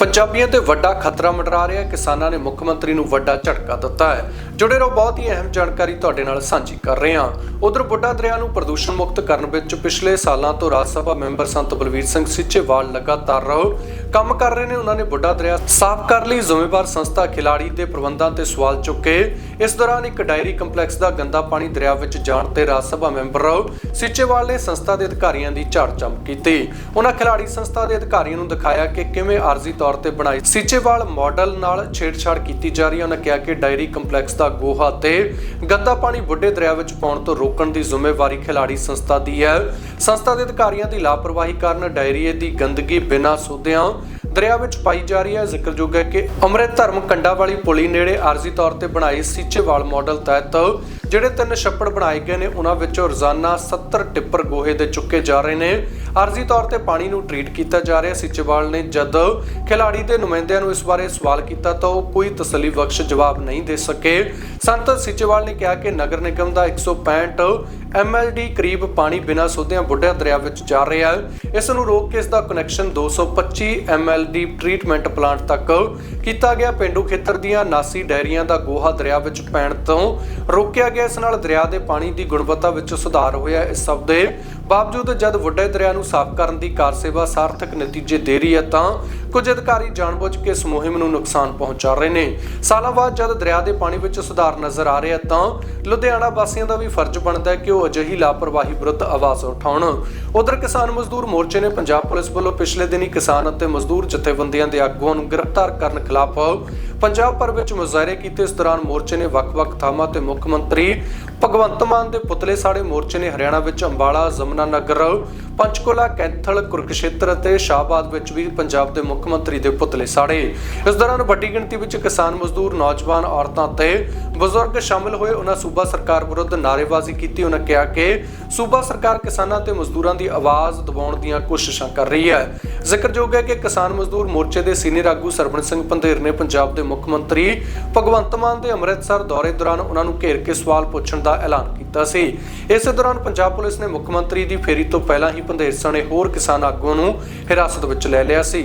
ਪੰਜਾਬੀਆਂ ਤੇ ਵੱਡਾ ਖਤਰਾ ਮੰਡਰਾ ਰਿਹਾ ਕਿਸਾਨਾਂ ਨੇ ਮੁੱਖ ਮੰਤਰੀ ਨੂੰ ਵੱਡਾ ਝਟਕਾ ਦਿੱਤਾ ਹੈ। ਜੁੜੇ ਰਹੋ ਬਹੁਤ ਹੀ ਅਹਿਮ ਜਾਣਕਾਰੀ ਤੁਹਾਡੇ ਨਾਲ ਸਾਂਝੀ ਕਰ ਰਹੇ ਹਾਂ। ਉਧਰ ਬੁੱਢਾ ਦਰਿਆ ਨੂੰ ਪ੍ਰਦੂਸ਼ਣ ਮੁਕਤ ਕਰਨ ਵਿੱਚ ਪਿਛਲੇ ਸਾਲਾਂ ਤੋਂ ਰਾਜ ਸਭਾ ਮੈਂਬਰ ਸੰਤ ਬਲਵੀਰ ਸਿੰਘ ਸਿੱਚੇਵਾਲ ਲਗਾਤਾਰ ਰਹੋ। ਕੰਮ ਕਰ ਰਹੇ ਨੇ, ਉਹਨਾਂ ਨੇ ਬੁੱਢਾ ਦਰਿਆ ਸਾਫ਼ ਕਰ ਲਈ, ਜ਼ਿੰਮੇਵਾਰ ਸੰਸਥਾ ਖਿਲਾੜੀ ਦੇ ਪ੍ਰਬੰਧਾਂ ਤੇ ਸਵਾਲ ਚੁੱਕੇ। ਇਸ ਦੌਰਾਨ ਇੱਕ ਡਾਇਰੀ ਕੰਪਲੈਕਸ ਦਾ ਗੰਦਾ ਪਾਣੀ ਦਰਿਆ ਵਿੱਚ ਜਾਣ ਤੇ ਰਾਜ ਸਭਾ ਮੈਂਬਰ ਸਿੱਚੇਵਾਲ ਨੇ ਸੰਸਥਾ ਦੇ ਅਧਿਕਾਰੀਆਂ ਦੀ ਝਾੜ ਚਮਕ ਕੀਤੀ। ਉਹਨਾਂ ਖਿਲਾੜੀ ਸੰਸਥਾ ਦੇ ਅਧਿਕਾਰੀਆਂ ਨੂੰ ਦਿਖਾਇਆ ਕਿ ਕਿਵੇਂ ਆਰਜ਼ੀ ਤੌਰ ਤੇ ਬਣਾਈ। ਸਿੱਚੇਵਾਲ ਮਾਡਲ ਨਾਲ ਛੇੜਛਾੜ ਕੀਤੀ ਜਾ ਰਹੀ ਹੈ। ਉਹਨਾਂ ਕਿਹਾ ਕਿ ਡਾਇਰੀ ਕੰਪਲੈਕਸ ਦਾ ਗੋਹਾ ਤੇ ਗੰਦਾ ਪਾਣੀ ਬੁੱਢੇ ਦਰਿਆ ਵਿੱਚ ਪਾਉਣ ਤੋਂ ਰੋਕਣ ਦੀ ਜ਼ਿੰਮੇਵਾਰੀ ਖਿਲਾੜੀ ਸੰਸਥਾ ਦੀ ਹੈ। ਸੰਸਥਾ ਦੇ ਅਧਿਕਾਰੀਆਂ ਦੀ ਲਾਪਰਵਾਹੀ ਕਾਰਨ ਡਾਇਰੀਏ ਦੀ ਗੰਦਗੀ ਬਿਨਾਂ ਸੋਧਿਆਂ ਦਰਿਆ ਵਿੱਚ ਪਾਈ ਜਾ ਰਹੀ ਹੈ। ਜ਼ਿਕਰਯੋਗ ਹੈ ਕਿ ਅੰਮ੍ਰਿਤ ਧਰਮ ਕੰਡਾ ਵਾਲੀ ਪੁਲੀ ਨੇੜੇ ਆਰਜ਼ੀ ਤੌਰ ਤੇ ਬਣਾਈ ਸੀਚੇਵਾਲ ਮਾਡਲ ਤਹਿਤ ਜਿਹੜੇ ਤਿੰਨ ਛੱਪੜ ਬਣਾਏ ਗਏ ਨੇ, ਉਹਨਾਂ ਵਿੱਚੋਂ ਰੋਜ਼ਾਨਾ 70 ਟਿੱਪਰ ਗੋਹੇ ਦੇ ਚੁੱਕੇ ਜਾ ਰਹੇ ਨੇ। ਆਰਜ਼ੀ ਤੌਰ ਤੇ ਪਾਣੀ ਨੂੰ ਟ੍ਰੀਟ ਕੀਤਾ ਜਾ ਰਿਹਾ। ਸੀਚੇਵਾਲ ਨੇ ਜਦ ਖਿਲਾੜੀ ਦੇ ਨੁਮਾਇੰਦਿਆਂ ਨੂੰ ਇਸ ਬਾਰੇ ਸਵਾਲ ਕੀਤਾ ਤਾਂ ਉਹ ਕੋਈ ਤਸੱਲੀ ਬਖਸ਼ ਜਵਾਬ ਨਹੀਂ ਦੇ ਸਕੇ। ਸੰਤ ਸੀਚੇਵਾਲ ਨੇ ਕਿਹਾ ਕਿ ਨਗਰ ਨਿਗਮ ਦਾ 165 ਐਮਐਲਡੀ ਕਰੀਬ ਪਾਣੀ ਬਿਨਾਂ ਸੋਧਿਆਂ ਬੁੱਢਾ ਦਰਿਆ ਵਿੱਚ ਜਾ ਰਿਹਾ ਹੈ। ਇਸ ਨੂੰ ਰੋਕ ਕੇ ਇਸ ਦਾ ਕਨੈਕਸ਼ਨ 225 ਐਮਐਲਡੀ ਟ੍ਰੀਟਮੈਂਟ ਪਲਾਂਟ ਤੱਕ ਕੀਤਾ ਗਿਆ। ਪਿੰਡੂ ਖੇਤਰ ਦੀਆਂ 79 ਡੈਰੀਆਂ ਦਾ ਗੋਹਾ ਦਰਿਆ ਵਿੱਚ ਪੈਣ ਤੋਂ ਰੋਕਿਆ ਗਿਆ ਇਸ ਨਾਲ ਦਰਿਆ ਦੇ ਪਾਣੀ ਦੀ ਗੁਣਵੱਤਾ ਵਿੱਚ ਸੁਧਾਰ ਹੋਇਆ ਇਸ ਸਭ ਦੇ ਬਾਵਜੂਦ ਜਦ ਵੱਡੇ ਦਰਿਆ ਨੂੰ ਸਾਫ਼ ਕਰਨ ਦੀ ਕਾਰਸੇਵਾ ਸਾਰਥਕ ਨਤੀਜੇ ਦੇ ਰਹੀ ਹੈ ਤਾਂ ਕੁਝ ਅਧਿਕਾਰੀ ਜਾਣਬੁੱਝ ਕੇ ਇਸ ਮੁਹਿੰਮ ਨੂੰ ਨੁਕਸਾਨ ਪਹੁੰਚਾ ਰਹੇ ਨੇ। ਸਾਲਾਂ ਬਾਅਦ ਜਦ ਦਰਿਆ ਦੇ ਪਾਣੀ ਵਿੱਚ ਸੁਧਾਰ ਨਜ਼ਰ ਆ ਰਿਹਾ ਤਾਂ ਲੁਧਿਆਣਾ ਵਾਸੀਆਂ ਦਾ ਵੀ ਫਰਜ਼ ਬਣਦਾ ਹੈ ਕਿ ਉਹ ਅਜਿਹੀ ਲਾਪਰਵਾਹੀ ਵਿਰੁੱਧ ਆਵਾਜ਼ ਉਠਾਉਣ। ਉਧਰ ਕਿਸਾਨ ਮਜ਼ਦੂਰ ਮੋਰਚੇ ਨੇ ਪੰਜਾਬ ਪੁਲਿਸ ਵੱਲੋਂ ਪਿਛਲੇ ਦਿਨੀ ਕਿਸਾਨ ਅਤੇ ਮਜ਼ਦੂਰ ਜਥੇਬੰਦੀਆਂ ਦੇ ਆਗੂਆਂ ਨੂੰ ਗ੍ਰਿਫਤਾਰ ਕਰਨ ਖਿਲਾਫ ਪੰਜਾਬ ਭਰ ਵਿੱਚ ਮੁਜ਼ਾਹਰੇ ਕੀਤੇ ਇਸ ਦੌਰਾਨ ਮੋਰਚੇ ਨੇ ਵੱਖ-ਵੱਖ ਥਾਵਾਂ ਤੇ ਮੁੱਖ ਮੰਤਰੀ ਭਗਵੰਤ ਮਾਨ ਦੇ ਪੁਤਲੇ ਸਾੜੇ ਮੋਰਚੇ ਨੇ ਹਰਿਆਣਾ ਵਿੱਚ ਅੰਬਾਲਾ, ਜ਼ਮਨਾ ਨਗਰ, ਪੰਚਕੁਲਾ, ਕੈਂਥਲ, ਕੁਰਕਸ਼ੇਤਰ ਅਤੇ ਸ਼ਾਹਬਾਦ ਵਿੱਚ ਵੀ ਪੰਜਾਬ ਦੇ ਮੁੱਖ ਮੰਤਰੀ ਦੇ ਪੁਤਲੇ ਸਾੜੇ। ਇਸ ਦੌਰਾਨ ਵੱਡੀ ਗਿਣਤੀ ਵਿੱਚ ਕਿਸਾਨ ਮਜ਼ਦੂਰ, ਨੌਜਵਾਨ ਔਰਤਾਂ ਤੇ ਬਜ਼ੁਰਗ ਸ਼ਾਮਲ ਹੋਏ। ਉਹਨਾਂ ਸੂਬਾ ਸਰਕਾਰ ਵਿਰੁੱਧ ਨਾਅਰੇਬਾਜ਼ੀ ਕੀਤੀ। ਉਹਨਾਂ ਕਿਹਾ ਕਿ ਸੂਬਾ ਸਰਕਾਰ ਕਿਸਾਨਾਂ ਤੇ ਮਜ਼ਦੂਰਾਂ ਦੀ ਆਵਾਜ਼ ਦਬਾਉਣ ਦੀਆਂ ਕੋਸ਼ਿਸ਼ਾਂ ਕਰ ਰਹੀ ਹੈ। ਜ਼ਿਕਰਯੋਗ ਹੈ ਕਿ ਕਿਸਾਨ ਮਜ਼ਦੂਰ ਮੋਰਚੇ ਦੇ ਸੀਨੀਅਰ ਆਗੂ ਸਰਵਣ ਸਿੰਘ ਪੰਧੇਰ ਨੇ ਪੰਜਾਬ ਦੇ ਮੁੱਖ ਮੰਤਰੀ ਭਗਵੰਤ ਮਾਨ ਦੇ ਅੰਮ੍ਰਿਤਸਰ ਦੌਰੇ ਦੌਰਾਨ ਉਹਨਾਂ ਨੂੰ ਘੇਰ ਕੇ ਸਵਾਲ ਪੁੱਛਣ ਦਾ ਐਲਾਨ ਕੀਤਾ ਸੀ। ਇਸੇ ਦੌਰਾਨ ਪੰਜਾਬ ਪੁਲਿਸ ਨੇ ਮੁੱਖ ਮੰਤਰੀ ਦੀ ਫੇਰੀ ਤੋਂ ਪਹਿਲਾਂ ਹੀ ਪੰਧੇਰ ਸਣੇ ਹੋਰ ਕਿਸਾਨ ਆਗੂਆਂ ਨੂੰ ਹਿਰਾਸਤ ਵਿੱਚ ਲੈ ਲਿਆ ਸੀ।